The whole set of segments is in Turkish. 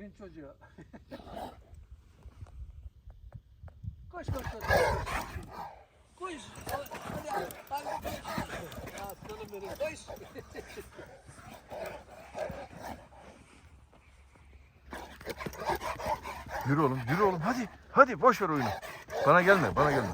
oyun çocuğu. koş koş koş. Koş. Hadi hadi. Hadi. Aslanım benim koş. Yürü oğlum, yürü oğlum. Hadi, hadi boş ver oyunu. Bana gelme, bana gelme.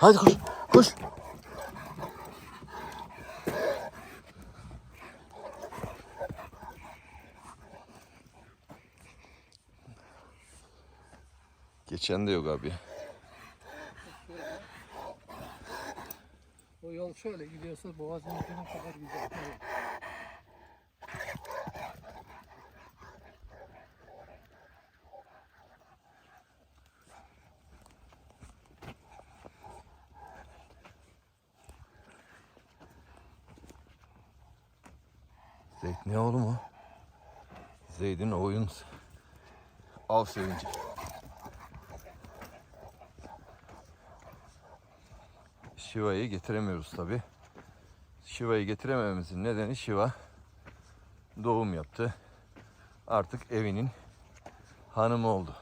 Hadi koş, koş. Geçen de yok abi. O yol şöyle gidiyorsa boğazın ucuna kadar güzel. Evet. Zeyd ne oğlum o? Zeyd'in oyun av sevinci. Şiva'yı getiremiyoruz tabi. Şiva'yı getiremememizin nedeni Şiva doğum yaptı. Artık evinin hanımı oldu.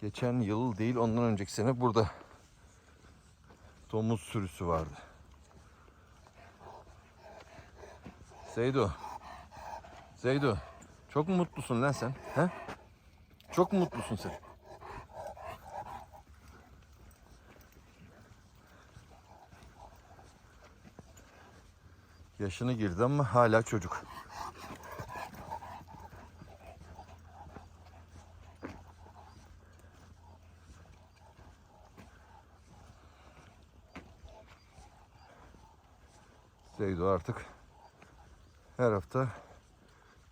Geçen yıl değil ondan önceki sene burada domuz sürüsü vardı. Zeydo. Zeydo. Çok mu mutlusun lan sen? He? Çok mu mutlusun sen? Yaşını girdi ama hala çocuk. Zeydo artık her hafta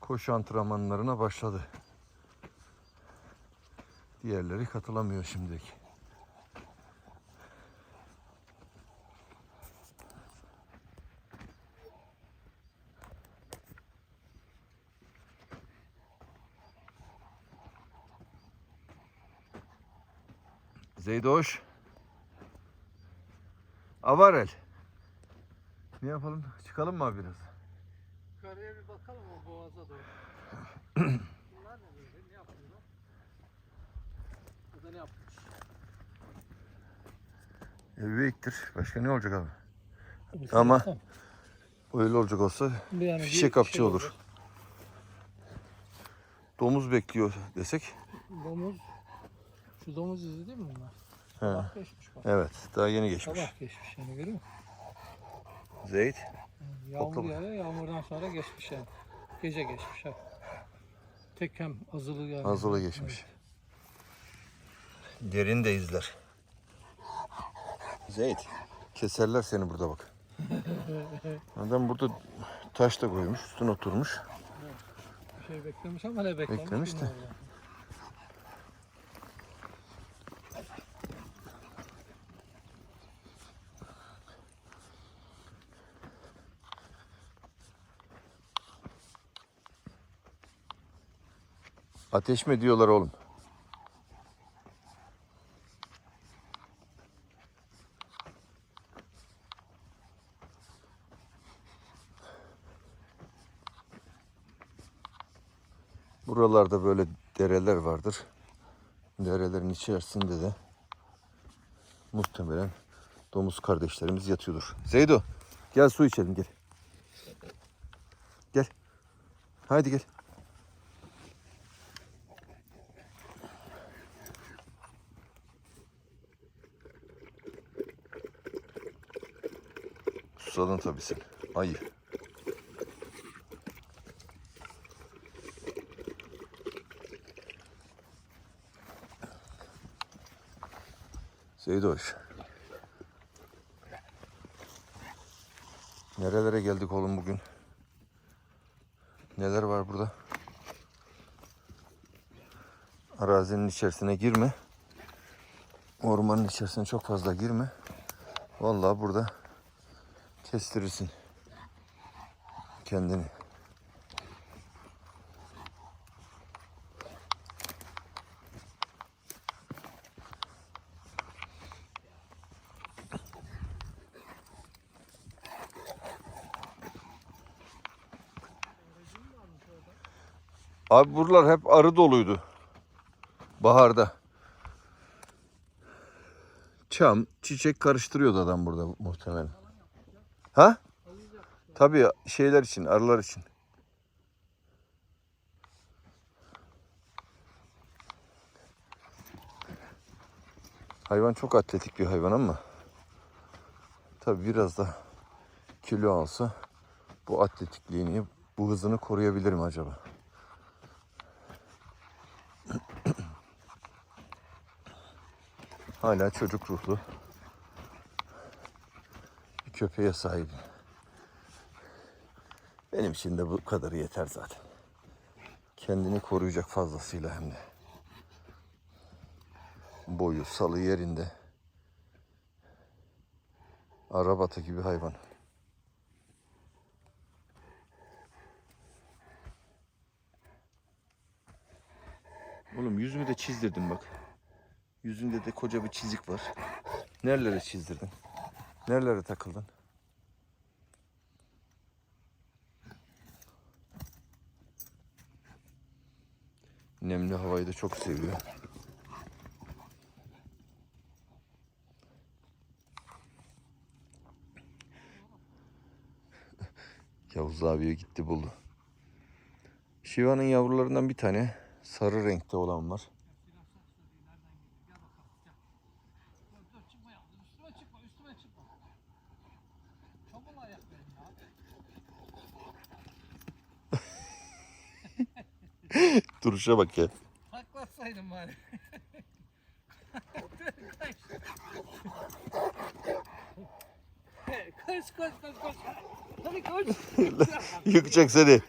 koşu antrenmanlarına başladı. Diğerleri katılamıyor şimdilik. Zeydoş. Avarel. Ne yapalım? Çıkalım mı biraz? Yukarıya bir bakalım o boğaza doğru. Bunlar ne böyle? Ne yapıyorlar? Burada ne yapmış? Evi Başka ne olacak abi? Ama- Öyle olacak olsa yani fişek bir kapçı şey olur. Domuz bekliyor desek. Domuz. Şu domuz izi değil mi bunlar? He. Sabah geçmiş bak. Evet daha yeni geçmiş. Sabah geçmiş yani görüyor musun? Zeyt. Yağmur Bakalım. yağıyor, yağmurdan sonra geçmiş yani. Gece geçmiş ha. Tek hem azılı yani. Azılı geçmiş. Derin de izler. Zeyt. Keserler seni burada bak. Adam burada taş da koymuş, üstüne oturmuş. Bir şey beklemiş ama ne beklemiş? Beklemiş de. bilmiyorum Ateş mi diyorlar oğlum? Buralarda böyle dereler vardır. Derelerin içerisinde de muhtemelen domuz kardeşlerimiz yatıyordur. Zeydo gel su içelim gel. Gel. Haydi gel. Susadın tabii sen. Ayı. Seydoş. Nerelere geldik oğlum bugün? Neler var burada? Arazinin içerisine girme. Ormanın içerisine çok fazla girme. Vallahi burada kestirirsin kendini. Abi buralar hep arı doluydu. Baharda. Çam, çiçek karıştırıyordu adam burada muhtemelen. Ha? Tabii şeyler için, arılar için. Hayvan çok atletik bir hayvan ama tabii biraz da kilo alsa bu atletikliğini, bu hızını koruyabilir mi acaba? Hala çocuk ruhlu köpeğe sahibim. Benim için de bu kadarı yeter zaten. Kendini koruyacak fazlasıyla hem de. Boyu, salı yerinde. Arabatı gibi hayvan. Oğlum yüzümü de çizdirdim bak. Yüzünde de koca bir çizik var. Nerelere çizdirdin? Nerelere takıldın? Nemli havayı da çok seviyor. Yavuz abiye gitti buldu. Şiva'nın yavrularından bir tane sarı renkte olan var. Dur çıkma ya. Üstüme çıkma, üstüme çıkma. Çamur ayak benim ya. Duruşa bak ya. Taklatsaydın bari. koş koş koş koş. Hadi koş. Yıkacak seni.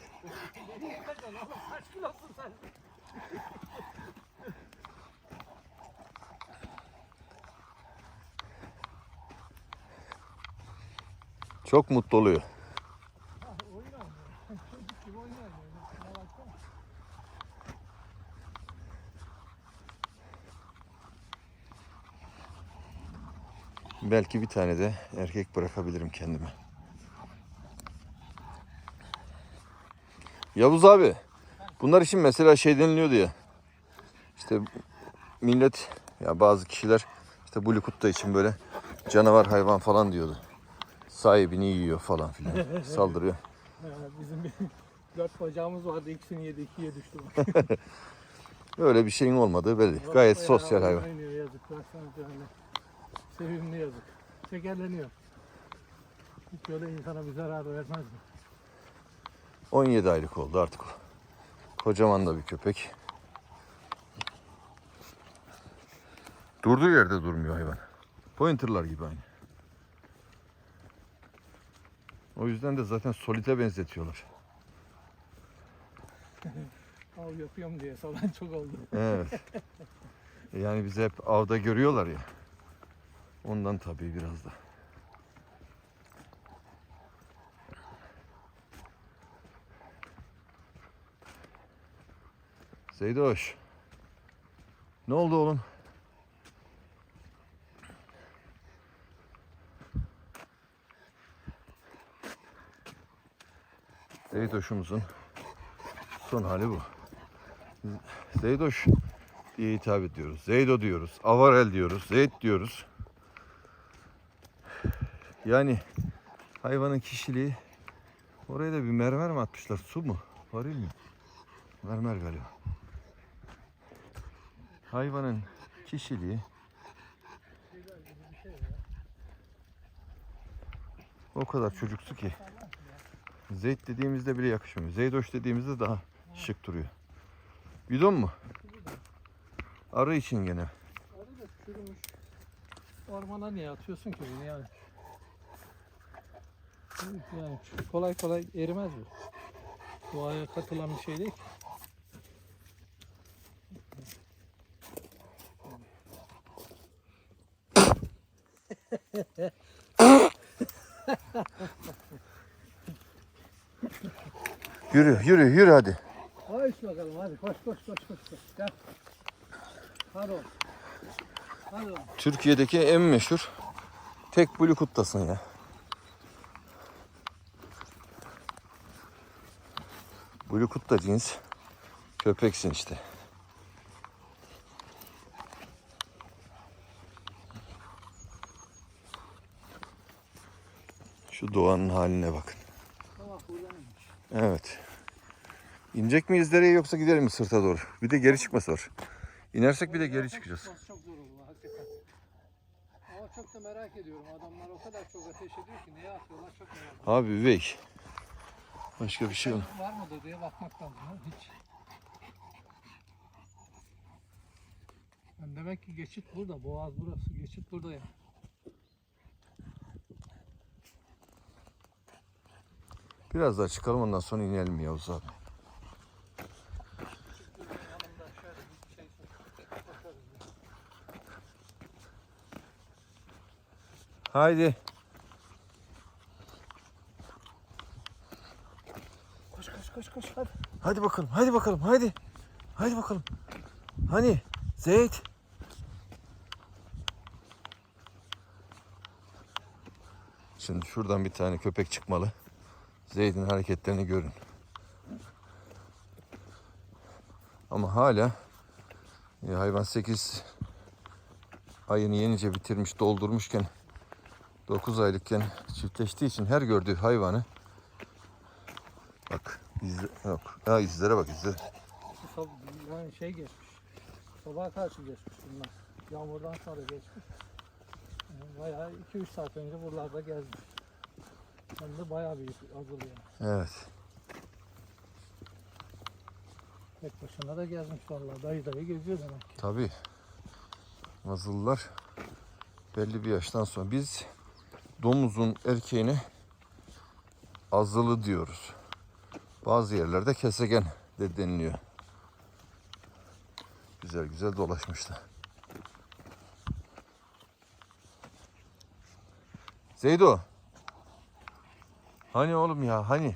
Çok mutlu oluyor. Oyun oynuyor. Çocuk gibi oynuyor. böyle. Şuna baksana. Belki bir tane de erkek bırakabilirim kendime. Yavuz abi, bunlar için mesela şey deniliyordu ya. İşte millet ya bazı kişiler işte Bluetooth'ta için böyle canavar hayvan falan diyordu. Sahibini yiyor falan filan. Saldırıyor. Bizim bir dört bacağımız vardı. İkisini yedi, ikiye düştü. Öyle bir şeyin olmadığı belli. Gayet sosyal hayvan. Oynuyor yazık. Baksana yani. Sevimli yazık. Şekerleniyor. Hiç öyle insana bir zarar vermez mi? 17 aylık oldu artık o. Kocaman da bir köpek. Durduğu yerde durmuyor hayvan. Pointerlar gibi aynı. O yüzden de zaten solite benzetiyorlar. Av yapıyorum diye soran çok oldu. Evet. Yani bizi hep avda görüyorlar ya. Ondan tabii biraz da. Seydoş. Ne oldu oğlum? Seydoş'umuzun son hali bu. Zeydoş diye hitap ediyoruz. Zeydo diyoruz. Avarel diyoruz. Zeyd diyoruz. Yani hayvanın kişiliği oraya da bir mermer mi atmışlar? Su mu? Varil mi? Mermer galiba. Hayvanın kişiliği o kadar çocuksu ki. Zeyd dediğimizde bile yakışmıyor. Zeydoş dediğimizde daha şık duruyor. Bidon mu? Arı için gene. Arı da çürümüş. Ormana niye atıyorsun ki bunu yani? Yani kolay kolay erimez mi? Doğaya katılan bir şey değil. Yürü yürü yürü hadi. Koş bakalım hadi koş koş koş koş. koş. Gel. Hadi oğlum. Hadi oğlum. Türkiye'deki en meşhur tek Bluetooth'tasın ya. Bluetooth da cins köpeksin işte. Şu doğanın haline bakın. Evet. İnecek miyiz dereye yoksa gidelim mi sırta doğru? Bir de geri çıkması var. İnersek bir de geri çıkacağız. Çok zor oldu hakikaten. Ama çok da merak ediyorum. Adamlar o kadar çok ateş ediyor ki neye atıyorlar çok merak ediyorum. Abi üvey. Başka bir şey yok. Var mıdır diye bakmak lazım. Hiç. Yani demek ki geçit burada. Boğaz burası. Geçit burada ya. Biraz daha çıkalım ondan sonra inelim Yavuz abi. Haydi. Koş hadi. Hadi bakalım. Hadi bakalım. Hadi. Hadi bakalım. Hani Zeyt. Şimdi şuradan bir tane köpek çıkmalı. Zeyd'in hareketlerini görün. Ama hala e, hayvan 8 ayını yenice bitirmiş, doldurmuşken 9 aylıkken çiftleştiği için her gördüğü hayvanı bak izle, yok. Ha, izlere bak sob yani şey geçmiş. Sabaha karşı geçmiş bunlar. Yağmurdan sonra geçmiş. Yani bayağı 2-3 saat önce buralarda gezmiş. Hem de bayağı büyük azılı yani. Evet. Tek başına da gezmiş vallahi. Dayı dayı geziyor demek ki. Tabii. Mazıllar belli bir yaştan sonra biz domuzun erkeğine azılı diyoruz. Bazı yerlerde kesegen de deniliyor. Güzel güzel dolaşmışlar. Zeydo. Hani oğlum ya hani?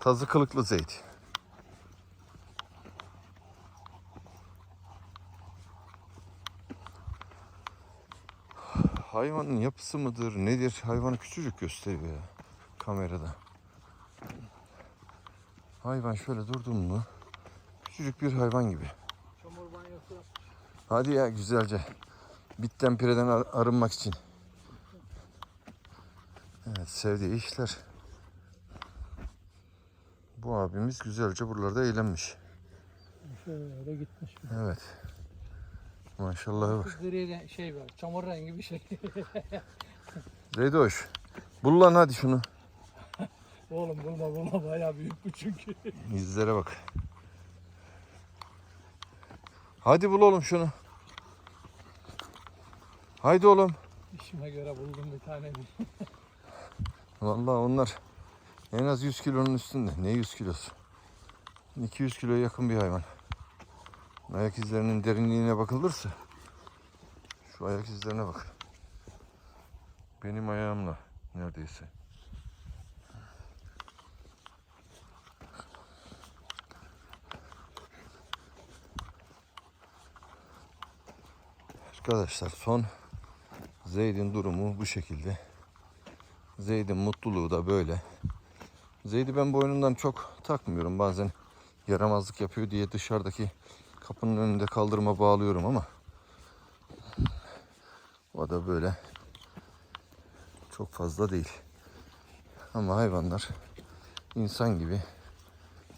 Tazı kılıklı Zeyd. Hayvanın yapısı mıdır nedir? Hayvanı küçücük gösteriyor ya kamerada. Hayvan şöyle durdun mu küçücük bir hayvan gibi. Çamur banyosu Hadi ya güzelce. Bitten pireden ar- arınmak için. Evet sevdiği işler. Bu abimiz güzelce buralarda eğlenmiş. şöyle gitmiş. Evet. Maşallah gri re- şey var. Çamur rengi bir şey. Zeydoş. Bul lan hadi şunu. Oğlum bulma bulma bayağı büyük bu çünkü. İzlere bak. Hadi bul oğlum şunu. Haydi oğlum. İşime göre buldum bir tane. Vallahi onlar en az 100 kilonun üstünde. Ne 100 kilosu? 200 kiloya yakın bir hayvan. Ayak izlerinin derinliğine bakılırsa şu ayak izlerine bak. Benim ayağımla neredeyse. Arkadaşlar son Zeyd'in durumu bu şekilde. Zeyd'in mutluluğu da böyle. Zeyd'i ben boynundan çok takmıyorum. Bazen yaramazlık yapıyor diye dışarıdaki kapının önünde kaldırıma bağlıyorum ama o da böyle çok fazla değil. Ama hayvanlar insan gibi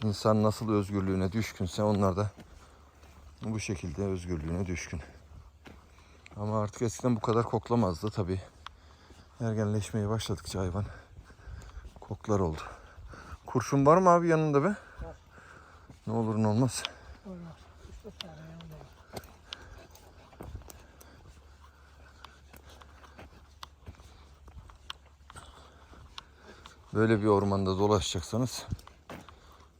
insan nasıl özgürlüğüne düşkünse onlar da bu şekilde özgürlüğüne düşkün. Ama artık eskiden bu kadar koklamazdı tabii ergenleşmeye başladıkça hayvan koklar oldu. Kurşun var mı abi yanında be? Ne olur ne olmaz. Olmaz. Böyle bir ormanda dolaşacaksanız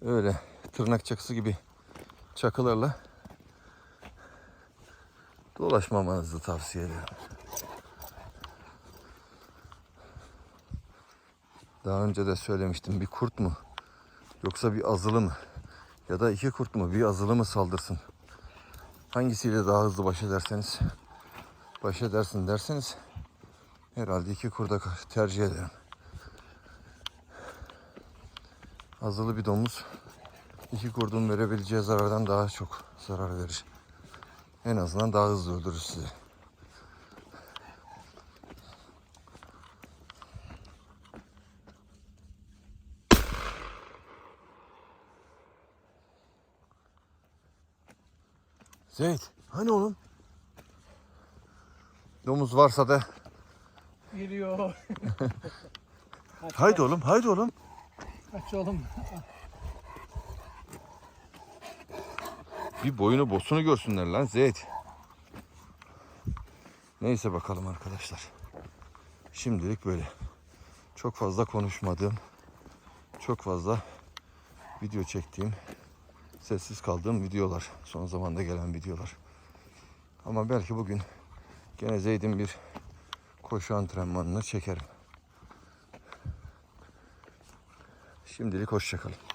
öyle tırnak çakısı gibi çakılarla dolaşmamanızı tavsiye ederim. Daha önce de söylemiştim bir kurt mu yoksa bir azılı mı ya da iki kurt mu bir azılı mı saldırsın? Hangisiyle daha hızlı baş ederseniz baş edersin derseniz herhalde iki kurda tercih ederim. Azılı bir domuz iki kurdun verebileceği zarardan daha çok zarar verir. En azından daha hızlı öldürür sizi. Zeyt, hani oğlum? Domuz varsa da Giriyor. kaç, haydi oğlum, haydi oğlum. Kaç oğlum. Bir boyunu bosunu görsünler lan Zeyt. Neyse bakalım arkadaşlar. Şimdilik böyle. Çok fazla konuşmadığım, çok fazla video çektiğim, sessiz kaldığım videolar. Son zamanda gelen videolar. Ama belki bugün gene Zeyd'in bir koşu antrenmanını çekerim. Şimdilik hoşçakalın.